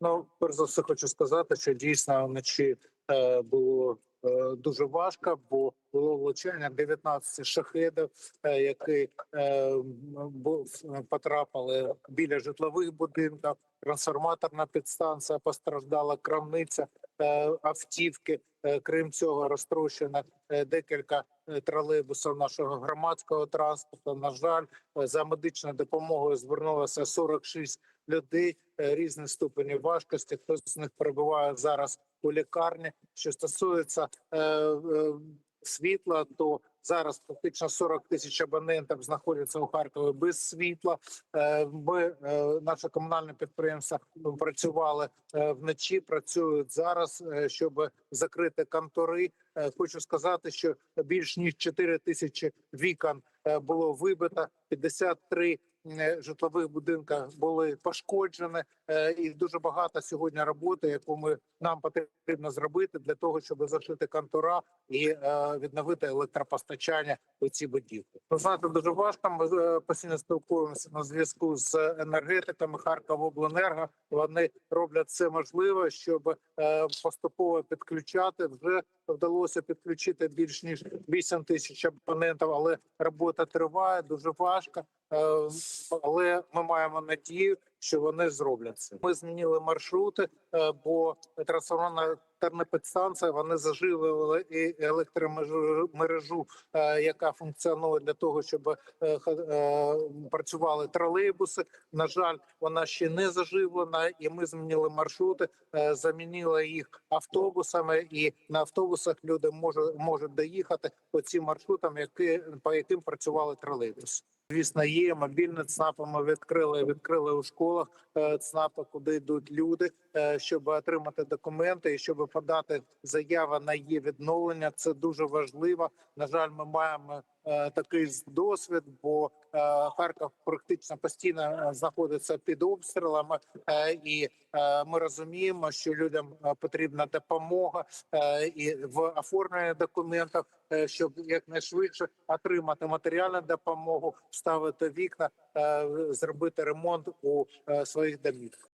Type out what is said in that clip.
Ну, перш за все, хочу сказати, що дійсно вночі е, було е, дуже важко, бо було влучання 19 шахедів, е, які е, бу- потрапили біля житлових будинків. Трансформаторна підстанція постраждала, крамниця, е, автівки. Е, Крім цього, розтрощено е, декілька е, тролейбусів нашого громадського транспорту. На жаль, е, за медичною допомогою звернулося 46 людей е, різних ступенів важкості. Хтось з них перебуває зараз у лікарні. Що стосується світла, то зараз практично 40 тисяч абонентів знаходяться у Харкові без світла. Е, Ми е, наше комунальне підприємство працювали е, вночі, працюють зараз, щоб закрити контори. Хочу сказати, що більш ніж 4 тисячі вікон було вибито, 53 е, житлових будинка були пошкоджені, і дуже багато сьогодні роботи, яку ми нам потрібно зробити для того, щоб зашити контура і е, відновити електропостачання у ці будівлі. Ви знаєте, дуже важко. Ми е, постійно спілкуємося на зв'язку з енергетиками Харковобленерго. Вони роблять все можливе, щоб е, поступово підключати. Вже вдалося підключити більш ніж 8 тисяч абонентів, але робота триває дуже важко. Е, але ми маємо надію, що вони зроблять це. Ми змінили маршрути, е, бо трансформаторна підстанція вони заживили і електромережу, е, яка функціонує для того, щоб е, працювали тролейбуси. На жаль, вона ще не заживлена, і ми змінили маршрути, замінили їх автобусами, і на автобусах люди можуть можуть доїхати по цим маршрутам, які по яким працювали тролейбуси. Звісно, є мобільні ЦНАПи. Ми відкрили відкрили у школах е, ЦНАПи, куди йдуть люди, е, щоб отримати документи і щоб подати заяву на її відновлення. Це дуже важливо. На жаль, ми маємо такий досвід, бо е, Харків практично постійно е, знаходиться під обстрілами, е, і е, ми розуміємо, що людям е, потрібна допомога е, і в оформленні документів, е, щоб якнайшвидше отримати матеріальну допомогу, вставити вікна, е, зробити ремонт у е, своїх домівках.